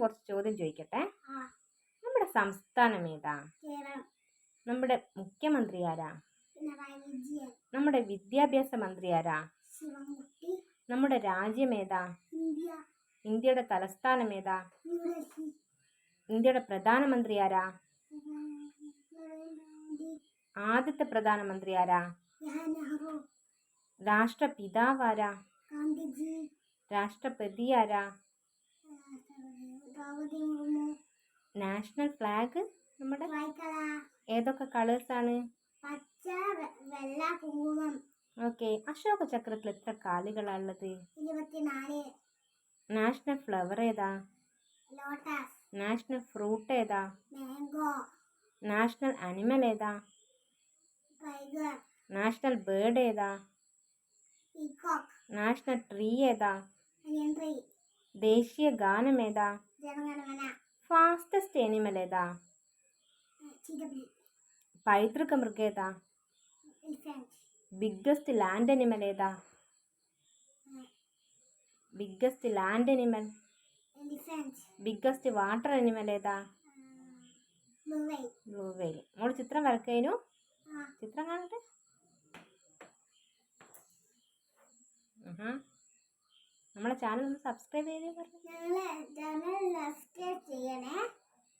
കുറച്ച് ചോദ്യം ചോദിക്കട്ടെ. നമ്മുടെ സംസ്ഥാനം ഏതാ? നമ്മുടെ മുഖ്യമന്ത്രി ആരാ? നമ്മുടെ വിദ്യാഭ്യാസ മന്ത്രി ആരാ? നമ്മുടെ രാജ്യം ഏതാ? ഇന്ത്യ. ഇന്ത്യയുടെ തലസ്ഥാനം ഏതാ? ഇന്ത്യയുടെ പ്രധാനമന്ത്രി ആരാ? ആദ്യത്തെ പ്രധാനമന്ത്രി ആരാ? രാഷ്ട്രപിതാവ് ആരാ? രാഷ്ട്രപതി ആരാ? നാഷണൽ ഫ്ലാഗ് നമ്മുടെ ഏതൊക്കെ കളേഴ്സ് ആണ്? പച്ച വെള്ള കുങ്കുമം. ഓക്കെ. അശോക ചക്രത്തിൽ എത്ര കാലുകളാണുള്ളത് ഉള്ളത്? നാഷണൽ ഫ്ലവർ ഏതാ? ലോട്ടസ്. നാഷണൽ ഫ്രൂട്ട് ഏതാ? നാഷണൽ അനിമൽ ഏതാ? നാഷണൽ ബേർഡ് ഏതാ? നാഷണൽ ട്രീ ഏതാ? ദേശീയ ഗാനം ഏതാ ഫാസ്റ്റസ്റ്റ് എനിമൽ ഏതാ പൈതൃക മൃഗം ഏതാ ബിഗ്ഗസ്റ്റ് ലാൻഡ് അനിമൽ ഏതാ biggest land animal. Biggest water animal ഏതാ ബ്ലൂ വെയിൽ മോൾ ചിത്രം വരക്കേനു ചിത്രം കാണട്ടെ. നമ്മളെ ചാനൽ ഒന്ന് സബ്സ്ക്രൈബ് ചെയ്തേ പറഞ്ഞു.